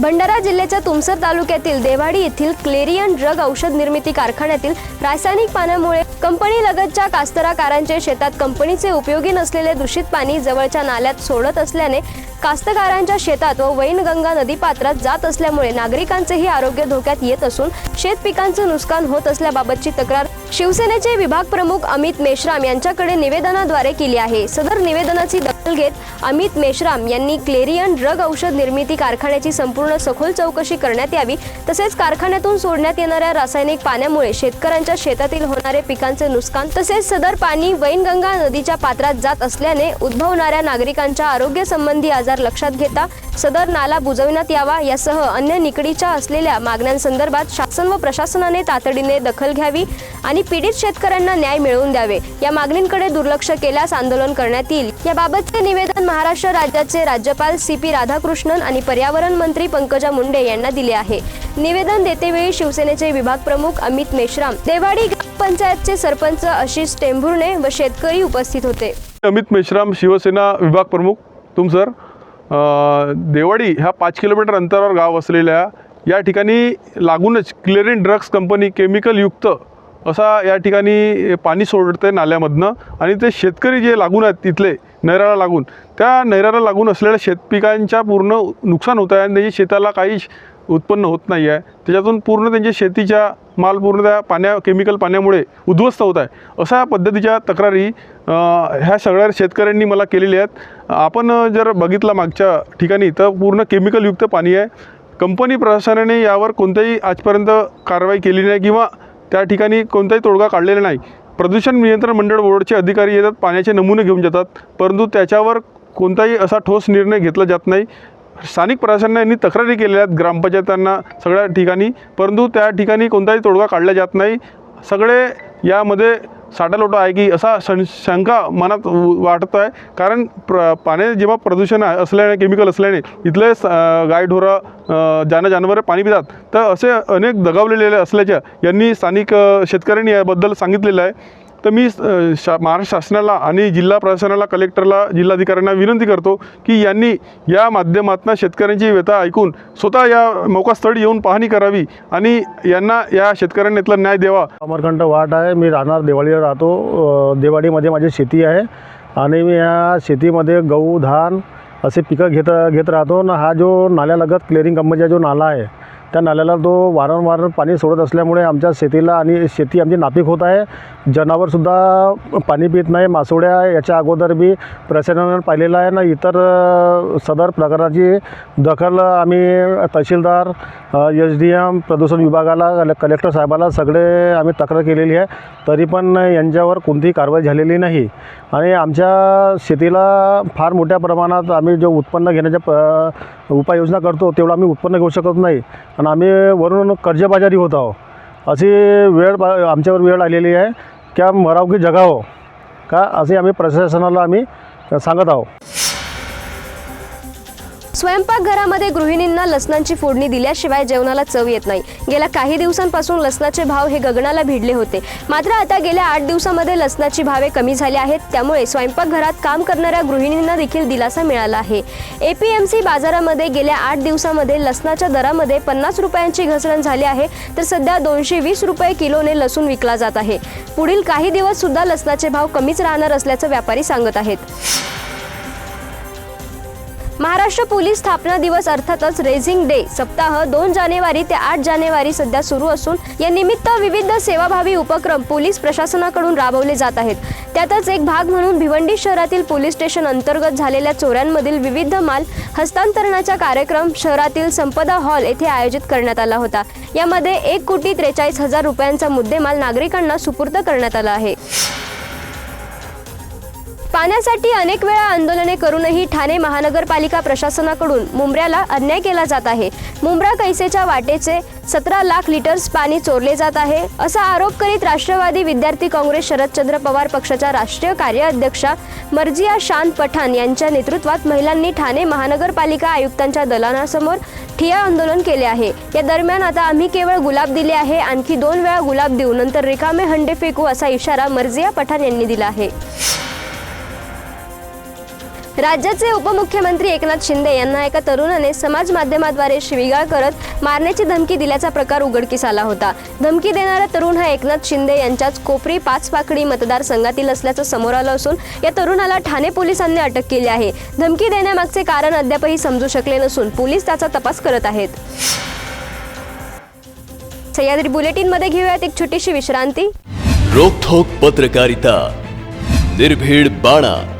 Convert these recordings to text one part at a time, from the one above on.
भंडारा जिल्ह्याच्या तुमसर तालुक्यातील देवाडी येथील क्लेरियन ड्रग औषध निर्मिती कारखान्यातील रासायनिक पाण्यामुळे कंपनी लगतच्या कास्तकारांचे शेतात कंपनीचे उपयोगी नसलेले दूषित पाणी जवळच्या नाल्यात सोडत असल्याने कास्तकारांच्या शेतात व वैनगंगा नदीपात्रात जात असल्यामुळे नागरिकांचेही आरोग्य धोक्यात येत असून शेत पिकांचं नुकसान होत असल्याबाबतची तक्रार शिवसेनेचे विभाग प्रमुख अमित मेश्राम यांच्याकडे निवेदनाद्वारे केली आहे. सदर निवेदनाची दखल घेत अमित मेश्राम यांनी क्लेरियन ड्रग औषध निर्मिती कारखान्याची संपूर्ण सखोल चौकशी करण्यात यावी तसेच कारखान्यातून सोडण्यात येणाऱ्या रासायनिक पाण्यामुळे शेतकऱ्यांच्या शेतातील होणारे पिकांचे नुकसान तसेच सदर पाणी वैनगंगा नदीच्या पात्रात जात असल्याने उद्भवणाऱ्या नागरिकांच्या आरोग्य संबंधी आजार लक्षात घेता सदर नाला बुजविण्यात यावा यासह अन्य निकडीच्या असलेल्या मागण्यांसंदर्भात शासन व प्रशासनाने तातडीने दखल घ्यावी आणि पीडित शेतकऱ्यांना न्याय मिळवून द्यावे. या मागणींकडे दुर्लक्ष केल्यास आंदोलन करण्यात येईल. याबाबतचे निवेदन महाराष्ट्र राज्याचे राज्यपाल सी पी राधाकृष्णन आणि पर्यावरण मंत्री पंकजा मुंडे यांना दिले आहे. निवेदन देतेवेळी शिवसेनेचे विभाग प्रमुख अमित मेश्राम देवाडी ग्रामपंचायतचे सरपंच आशिष टेंभुर्णे व शेतकरी उपस्थित होते. अमित मेश्राम शिवसेना विभाग प्रमुख तुमसर सर देवाडी ह्या पाच किलोमीटर अंतरावर गाव असलेल्या या ठिकाणी लागूनच क्लिअरिन ड्रग्स कंपनी केमिकलयुक्त असा या ठिकाणी पाणी सोडते नाल्यामधनं. आणि ते शेतकरी जे लागून आहेत तिथले नैराला लागून. त्या नैराला लागून असलेल्या शेतपिकांच्या पूर्ण नुकसान होत आहे आणि त्याची शेताला काही उत्पन्न होत नाही आहे. त्याच्यातून पूर्ण त्यांच्या शेतीच्या माल पूर्ण त्या पाण्या केमिकल पाण्यामुळे उद्ध्वस्त होत आहे. अशा पद्धतीच्या तक्रारी ह्या सगळ्या शेतकऱ्यांनी मला केलेल्या आहेत. आपण जर बघितलं मागच्या ठिकाणी तर पूर्ण केमिकलयुक्त पाणी आहे. कंपनी प्रशासनाने यावर कोणत्याही आजपर्यंत कारवाई केली नाही किंवा त्या ठिकाणी कोणताही तोडगा काढलेला नाही. प्रदूषण नियंत्रण मंडळ बोर्डचे अधिकारी येतात पाण्याचे नमुने घेऊन जातात परंतु त्याच्यावर कोणताही असा ठोस निर्णय घेतला जात नाही. स्थानिक प्रशासनाने तक्रारी केलेल्या आहेत ग्रामपंचायतांना सगळ्या ठिकाणी परंतु त्या ठिकाणी कोणताही तोडगा काढला जात नाही. सगळे यामध्ये साठालोटा आहे की असा सं शंका मनात वाटत आहे. कारण प्र पाण्याचे जेव्हा प्रदूषण आहे असल्याने केमिकल असल्याने इथले स- गायढोरं अं, जनावरं पाणी पितात. तर असे अनेक दगावलेले असल्याच्या यांनी स्थानिक शेतकऱ्यांनी याबद्दल सांगितलेलं आहे. तर मी शा महाराष्ट्र शासनाला आणि जिल्हा प्रशासनाला कलेक्टरला जिल्हाधिकाऱ्यांना विनंती करतो की यांनी या माध्यमातून शेतकऱ्यांची व्यथा ऐकून स्वतः या मोकास्थळी येऊन पाहणी करावी आणि यांना या शेतकऱ्यांना इथला न्याय द्यावा. अमरखंड वाट आहे. मी राहणार दिवाळीला राहतो. दिवाळीमध्ये माझी शेती आहे आणि मी या शेतीमध्ये गहू धान असे पिकं घेत घेत राहतो. ना हा जो नाल्यालगत क्लिअरिंग कंपनीचा जो नाला आहे त्या नाल्याला तो वारंवार पाणी सोडत असल्यामुळे आमच्या शेतीला आणि शेती आमची नापीक होत आहे. जनावरसुद्धा पाणी पित नाही. मासोड्या याच्या अगोदर बी प्रशासनानं पाहिलेलं आहे ना इतर सदर प्रकाराची दखल आम्ही तहसीलदार एच डी एम प्रदूषण विभागाला कलेक्टर साहेबाला सगळे आम्ही तक्रार केलेली आहे. तरी पण यांच्यावर कोणतीही कारवाई झालेली नाही. आणि आमच्या शेतीला फार मोठ्या प्रमाणात आम्ही जो उत्पन्न घेण्याच्या प उपाययोजना करतो तेवढं आम्ही उत्पन्न घेऊ शकत नाही. आणि आम्ही वरून कर्जबाजारी होत आहोत अशी वेळ बा आमच्यावर वेळ आलेली आहे. क्या मरावकी जगावं का? असे आम्ही प्रशासनाला आम्ही सांगत आहोत स्वयंपाकघरामध्ये गृहिणींना लसणांची फोडणी दिल्याशिवाय जेवणाला चव येत नाही. गेल्या काही दिवसांपासून लसणाचे भाव हे गगनाला भिडले होते. मात्र आता गेल्या आठ दिवसामध्ये लसणाची भावे कमी झाली आहेत. त्यामुळे स्वयंपाकघरात काम करणाऱ्या गृहिणींना देखील दिलासा मिळाला आहे. एपीएमसी बाजारामध्ये गेल्या आठ दिवसामध्ये लसणाच्या दरामध्ये पन्नास रुपयांची घसरण झाली आहे. तर सध्या दोनशे वीस रुपये किलोने लसूण विकला जात आहे. पुढील काही दिवस सुद्धा लसणाचे भाव कमीच राहणार असल्याचं व्यापारी सांगत आहेत. महाराष्ट्र पोलीस स्थापना दिवस अर्थातच रेझिंग डे सप्ताह दोन जानेवारी ते आठ जानेवारी सध्या सुरू असून या निमित्त विविध सेवाभावी उपक्रम पोलीस प्रशासनाकडून राबवले जात आहेत. त्यातच एक भाग म्हणून भिवंडी शहरातील पोलीस स्टेशन अंतर्गत झालेल्या चोऱ्यांमधील विविध माल हस्तांतरणाचा कार्यक्रम शहरातील संपदा हॉल येथे आयोजित करण्यात आला होता. यामध्ये एक कोटी त्रेचाळीस हजार रुपयांचा मुद्देमाल नागरिकांना सुपूर्द करण्यात आला आहे. पाण्यासाठी अनेक वेळा आंदोलने करूनही ठाणे महानगरपालिका प्रशासनाकडून मुंब्र्याला अन्याय केला जात आहे. मुंब्रा कैसेच्या वाटेचे सतरा लाख लिटर्स पाणी चोरले जात आहे असा आरोप करीत राष्ट्रवादी विद्यार्थी काँग्रेस शरदचंद्र पवार पक्षाच्या राष्ट्रीय कार्याध्यक्षा मर्जिया शांत पठाण यांच्या नेतृत्वात महिलांनी ठाणे महानगरपालिका आयुक्तांच्या दलानासमोर ठिया आंदोलन केले आहे. या दरम्यान आता आम्ही केवळ गुलाब दिले आहे आणखी दोन वेळा गुलाब देऊ नंतर रिकामे हंडे फेकू असा इशारा मर्जिया पठाण यांनी दिला आहे. राज्याचे उपमुख्यमंत्री एकनाथ शिंदे यांना एका तरुणाने समाज माध्यमाद्वारे शिवीगाळ करत मारण्याची धमकी दिल्याचा प्रकार उघडकीस आला होता. धमकी देणारा तरुण हा एकनाथ शिंदे यांच्याच कोपरी पाचपाकडी मतदारसंघातील असल्याचं समोर आलं असून या तरुणाला ठाणे पोलिसांनी अटक केली आहे. धमकी देण्यामागचे कारण अद्यापही समजू शकले नसून पोलीस त्याचा तपास करत आहेत. सह्याद्री बुलेटिनमध्ये घेऊयात एक छोटीशी विश्रांती. रोखोक पत्रकारिता. निर्भीड बाणा.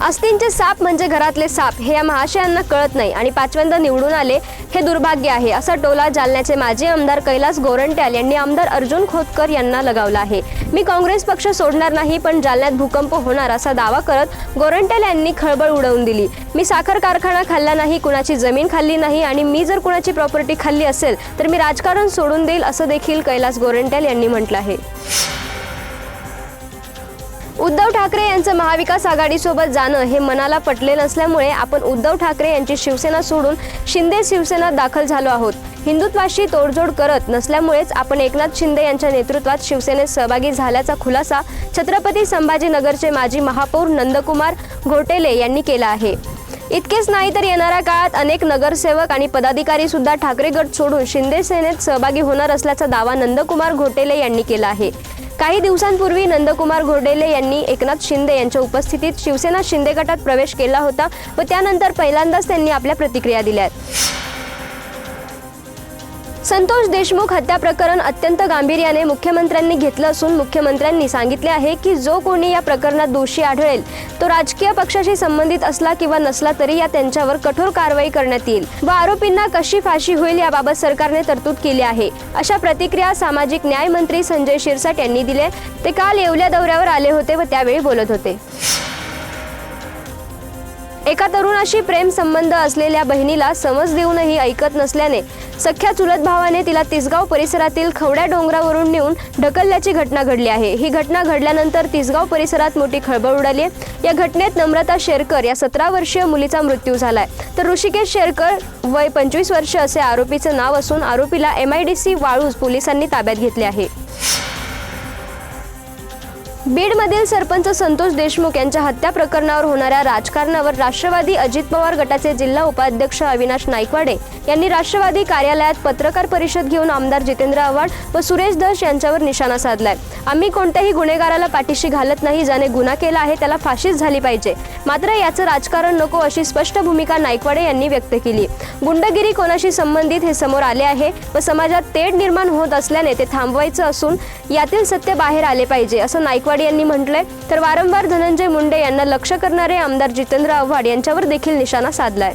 अस्तींचे साप म्हणजे घरातले साप हे या महाशयांना कळत नाही आणि पाचव्यांदा निवडून आले हे दुर्भाग्य आहे असा टोला जालन्याचे माजी आमदार कैलास गोरंट्याल यांनी आमदार अर्जुन खोतकर यांना लगावला आहे. मी काँग्रेस पक्ष सोडणार नाही पण जालन्यात भूकंप होणार असा दावा करत गोरंट्याल यांनी खळबळ उडवून दिली. मी साखर कारखाना खाल्ला नाही कुणाची जमीन खाल्ली नाही आणि मी जर कुणाची प्रॉपर्टी खाल्ली असेल तर मी राजकारण सोडून देईल असं देखील कैलास गोरंट्याल यांनी म्हटलं आहे. उद्धव ठाकरे यांचं महाविकास आघाडीसोबत जाणं हे मनाला पटले नसल्यामुळे आपण उद्धव ठाकरे यांची शिवसेना सोडून शिंदे शिवसेना दाखल झालो आहोत. हिंदुत्वाशी तोडजोड करत नसल्यामुळेच आपण एकनाथ शिंदे यांच्या नेतृत्वात शिवसेनेत सहभागी झाल्याचा खुलासा छत्रपती संभाजीनगरचे माजी महापौर नंदकुमार घोटेले यांनी केला आहे. इतकेच नाही तर येणाऱ्या काळात अनेक नगरसेवक आणि पदाधिकारी सुद्धा ठाकरे गट सोडून शिंदे सेनेत सहभागी होणार असल्याचा दावा नंदकुमार घोटेले यांनी केला आहे. काही दिवसांपूर्वी नंदकुमार घोडेले यांनी एकनाथ शिंदे यांच्या उपस्थितीत शिवसेना शिंदे गटात प्रवेश केला होता व त्यानंतर पहिल्यांदाच त्यांनी आपल्या प्रतिक्रिया दिल्या आहेत. संतोष देशमुख हत्या प्रकरण अत्यंत गांभीर्याने मुख्यमंत्र्यांनी घेतलं असून मुख्यमंत्र्यांनी सांगितले आहे की जो कोणी या प्रकरणात दोषी आढळेल तो राजकीय पक्षाशी संबंधित असला किंवा नसला तरी या त्यांच्यावर कठोर कारवाई करण्यात येईल व आरोपींना कशी फाशी होईल याबाबत सरकारने तरतूद केली आहे. अशा प्रतिक्रिया सामाजिक न्याय मंत्री संजय शिरसाट यांनी दिले ते काल येवल्या दौऱ्यावर आले होते व त्यावेळी बोलत होते. एका तरुणाशी प्रेम संबंध असलेल्या बहिणीला समज देऊनही ऐकत नसल्याने सख्या चुलत भावाने तिला तिसगाव परिसरातील खवड्या डोंगरावरून नेऊन ढकलल्याची घटना घडली आहे. ही घटना घडल्यानंतर तिसगाव परिसरात मोठी खळबळ उडाली आहे. या घटनेत नम्रता शेरकर या सतरा वर्षीय मुलीचा मृत्यू झालाय. तर ऋषिकेश शेरकर वय पंचवीस वर्ष असे आरोपीचं नाव असून आरोपीला M I D C Waluj पोलिसांनी ताब्यात घेतले आहे. बीडमधील सरपंच संतोष देशमुख यांच्या हत्या प्रकरणावर होणाऱ्या राजकारणावर राष्ट्रवादी अजित पवार गटाचे जिल्हा उपाध्यक्ष अविनाश नाईकवाडे यांनी राष्ट्रवादी कार्यालयात पत्रकार परिषद घेऊन आमदार जितेंद्र आव्हाड व सुरेश दश यांच्यावर निशाणा साधलाय. आम्ही कोणत्याही गुन्हेगाराला पाठीशी घालत नाही ज्याने गुन्हा केला आहे त्याला फाशीच झाली पाहिजे. मात्र याचं राजकारण नको अशी स्पष्ट भूमिका नाईकवाडे यांनी व्यक्त केली. गुंडगिरी कोणाशी संबंधित हे समोर आले आहे व समाजात तेढ निर्माण होत असल्याने ते थांबवायचं असून यातील सत्य बाहेर आले पाहिजे असं नाईकवाडे यांनी म्हटलंय. तर वारंवार धनंजय मुंडे यांना लक्ष करणारे आमदार जितेंद्र आव्हाड यांच्यावर देखील निशाणा साधलाय.